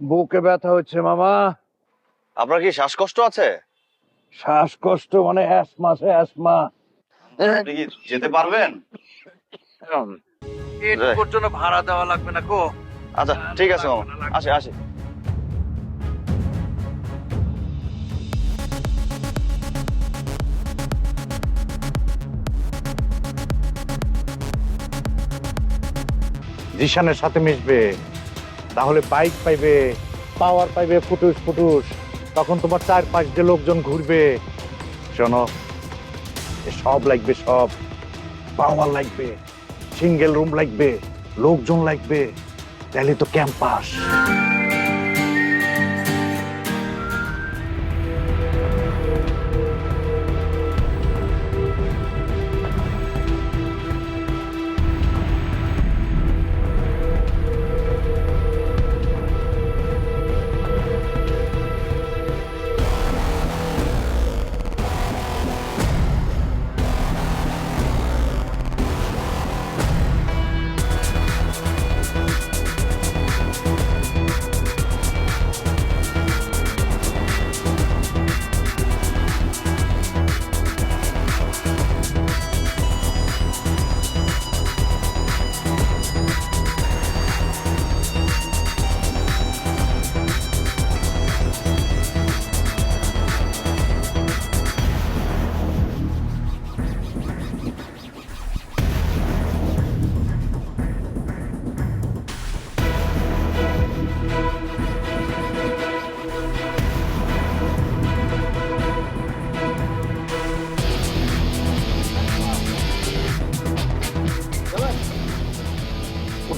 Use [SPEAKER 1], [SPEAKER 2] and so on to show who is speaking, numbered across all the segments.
[SPEAKER 1] বুকে ব্যথা হচ্ছে মামা।
[SPEAKER 2] আপনার কি শ্বাসকষ্ট আছে?
[SPEAKER 1] শ্বাসকষ্ট মানে অ্যাসমা সে অ্যাসমা।
[SPEAKER 2] যেতে পারবেন?
[SPEAKER 1] এটুকুর জন্য ভাড়া দেওয়া লাগবে না কো
[SPEAKER 2] আচ্ছা ঠিক আছে মামা। আসি আসি।
[SPEAKER 3] জিশানের সাথে মিশবে, তাহলে বাইক পাইবে পাওয়ার পাইবে, ফুটুস ফুটুস। তখন তোমার চার পাঁচ দিয়ে লোকজন ঘুরবে। শোনো সব লাগবে, সব পাওয়ার লাগবে সিঙ্গেল রুম লাগবে, লোকজন লাগবে, তাহলে তো ক্যাম্পাস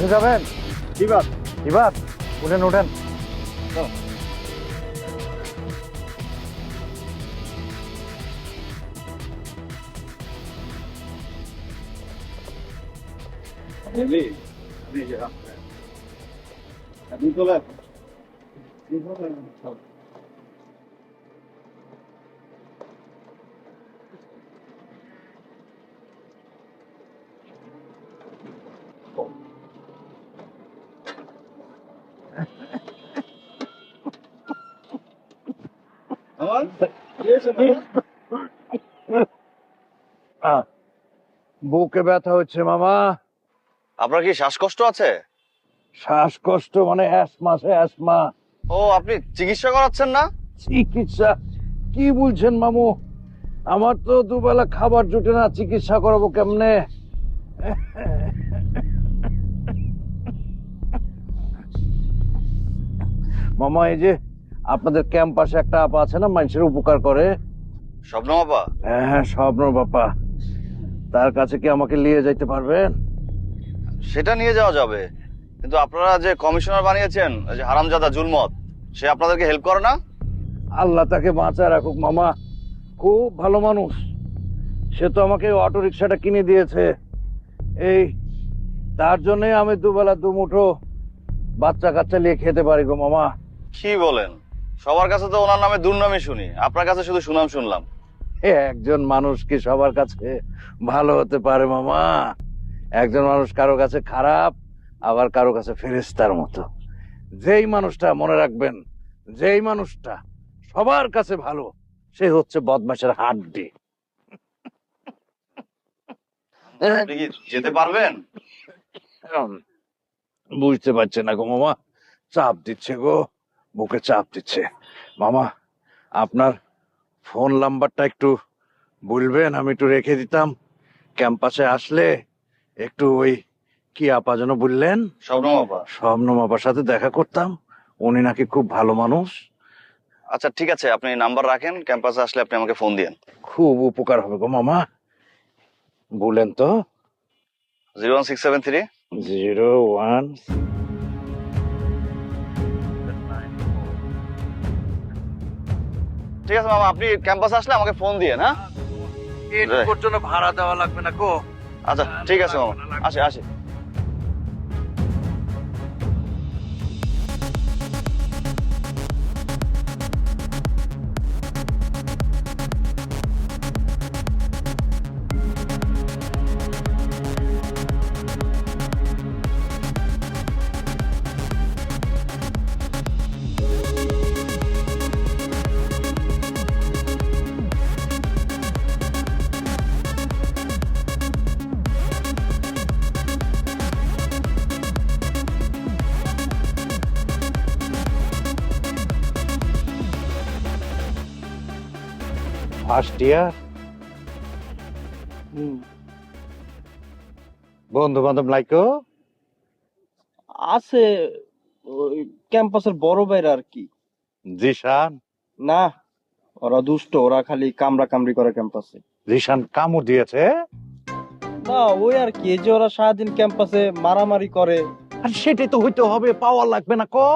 [SPEAKER 3] যাবেন
[SPEAKER 1] দিবাত
[SPEAKER 3] এবার উঠেন উঠেন
[SPEAKER 1] দিলি দিলি আপনি তোলা বুকে ব্যথা হচ্ছে মামা।
[SPEAKER 2] আপনার কি শ্বাসকষ্ট আছে?
[SPEAKER 1] শ্বাসকষ্ট মানে অ্যাসমা সে অ্যাসমা।
[SPEAKER 2] ও আপনি চিকিৎসা করাচ্ছেন না?
[SPEAKER 1] চিকিৎসা? কি বলছেন মামু? আমার তো দুবেলা খাবার জুটে না চিকিৎসা করাবো কেমনে? মামা এই যে আপনাদের ক্যাম্পাসে একটা আপা আছে না মানুষের উপকার করে।
[SPEAKER 2] স্বপ্ন বাবা
[SPEAKER 1] হ্যাঁ হ্যাঁ স্বপ্ন বাপা তার কাছে কি আমাকে নিয়ে যাইতে পারবেন?
[SPEAKER 2] সেটা নিয়ে যাওয়া যাবে। কিন্তু আপনারা যে কমিশনার বানিয়েছেন ওই যে হারামজাদা জুলমত সে আপনাদেরকে হেল্প করে না?
[SPEAKER 1] আল্লাহ তাকে বাঁচায় রাখুক মামা। খুব ভালো মানুষ। সে তো আমাকে অটো রিক্সাটা কিনে দিয়েছে। এই তার জন্য আমি দুবেলা দুমুঠো বাচ্চা কাচ্চা নিয়ে খেতে পারি গো মামা।
[SPEAKER 2] কি বলেন? সবার কাছে তো ওনার নামে দুর্নামই শুনি। আপনার কাছে শুধু সুনাম শুনলাম।
[SPEAKER 1] এ একজন মানুষ কি সবার কাছে ভালো হতে পারে মামা? একজন মানুষ কারও কাছে খারাপ আবার কারও কাছে ফেরেস্তার মতো। যেই মানুষটা মনে রাখবেন যেই মানুষটা সবার কাছে ভালো সে হচ্ছে বদমাসের হাড্ডি।
[SPEAKER 2] যেতে পারবেন?
[SPEAKER 1] বুঝতে পারছে না গো মামা চাপ দিচ্ছে গো। বুকে চাপ দিচ্ছে। মামা আপনার ফোন নাম্বারটা একটু বলবেন আমি একটু রেখে দিতাম। ক্যাম্পাসে আসলে একটু ওই কি আপা যেন বললেন?
[SPEAKER 2] স্বপ্ন
[SPEAKER 1] আপার সাথে দেখা করতাম। উনি নাকি খুব ভালো মানুষ।
[SPEAKER 2] আচ্ছা ঠিক আছে আপনি নাম্বার রাখেন ক্যাম্পাসে আসলে আপনি আমাকে ফোন দিয়েন।
[SPEAKER 1] খুব উপকার হবে গো মামা। বলেন তো।
[SPEAKER 2] Zero one six seven three.
[SPEAKER 1] Zero one
[SPEAKER 2] ঠিক আছে মামা আপনি ক্যাম্পাসে আসলে আমাকে ফোন দিয়েন হ্যাঁ?
[SPEAKER 1] এর জন্য ভাড়া দেওয়া লাগবে না কো
[SPEAKER 2] আচ্ছা ঠিক আছে মামা আসি আসি।
[SPEAKER 3] ফার্স্ট ইয়ার বন্ধু বান্ধব লাইকো
[SPEAKER 4] আছে ওই ক্যাম্পাসের বড় বাইরে আর কি।
[SPEAKER 3] জিশান?
[SPEAKER 4] না ওরা দুষ্ট ওরা খালি কামড়া কামড়ি করে ক্যাম্পাসে।
[SPEAKER 3] জিশান কামড় দিয়েছে?
[SPEAKER 4] না ওই আর কি এই যে ওরা সারাদিন ক্যাম্পাসে মারামারি করে।
[SPEAKER 3] আর সেটাই তো হইতে হবে পাওয়ার লাগবে না কো।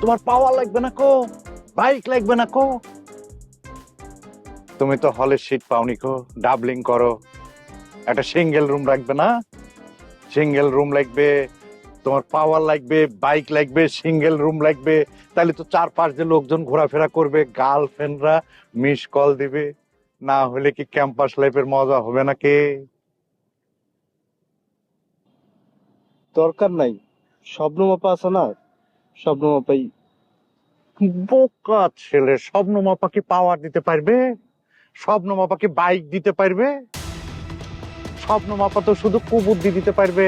[SPEAKER 3] তোমার পাওয়ার লাগবে না কো বাইক লাগবে না কো। তুমি তো হলের সিট পাওনি কো ডাবলিং করো। একটা সিঙ্গেল রুম রাখবে না? সিঙ্গেল রুম লাগবে তোমার পাওয়ার লাগবে বাইক লাগবে সিঙ্গেল রুম লাগবে। তাহলে তো চার পাঁচ যে লোকজন ঘোরাফেরা করবে গার্লফ্রেন্ডরা মিস কল দিবে। না হলে কি ক্যাম্পাস লাইফের মজা হবে নাকি?
[SPEAKER 4] দরকার নাই। স্বপ্ন মাপা আছে না? স্বপ্ন মাপাই
[SPEAKER 3] বোকা ছেলে স্বপ্ন মাপা কি পাওয়ার দিতে পারবে? স্বপ্ন মাপাকে বাইক দিতে পারবে। স্বপ্ন মাপা তো শুধু কুবুদ্ধি দিতে পারবে।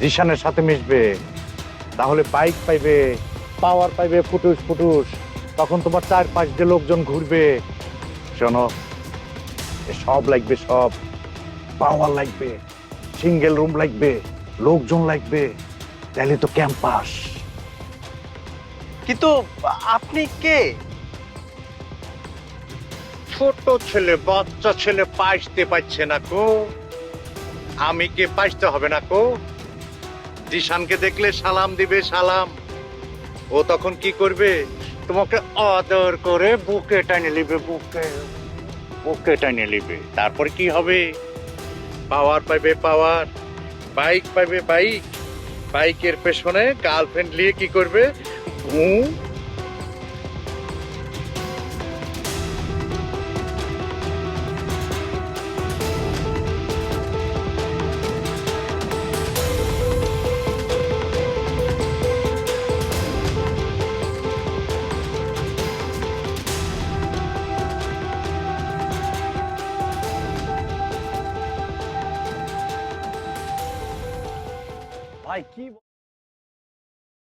[SPEAKER 3] জিশানের সাথে মিশবে। তাহলে বাইক পাইবে পাওয়ার পাইবে ফুটুস ফুটুস। তখন তোমার চার পাঁচ যে লোকজন ঘুরবে। শোনো সব লাগবে সব। পাওয়ার লাগবে সিঙ্গেল রুম লাগবে, লোকজন লাগবে। তাহলে তো ক্যাম্পাস
[SPEAKER 4] কিন্তু আপনি কে?
[SPEAKER 3] ছোট ছেলে, বাচ্চা ছেলে পাইতে পারছে না কো। আমি কে পাইতে হবে না কো? জিশানকে দেখলে সালাম দিবে, সালাম। ও তখন কি করবে? তোমাকে আদর করে বুকে টানে নিবে, বুকে। বুকে টানে নিবে। তারপর কি হবে? পাওয়ার পাইবে পাওয়ার। বাইক পাইবে বাইক। বাইকের পেছনে গার্লফ্রেন্ড নিয়ে কি করবে? ঘু
[SPEAKER 2] ভাই কি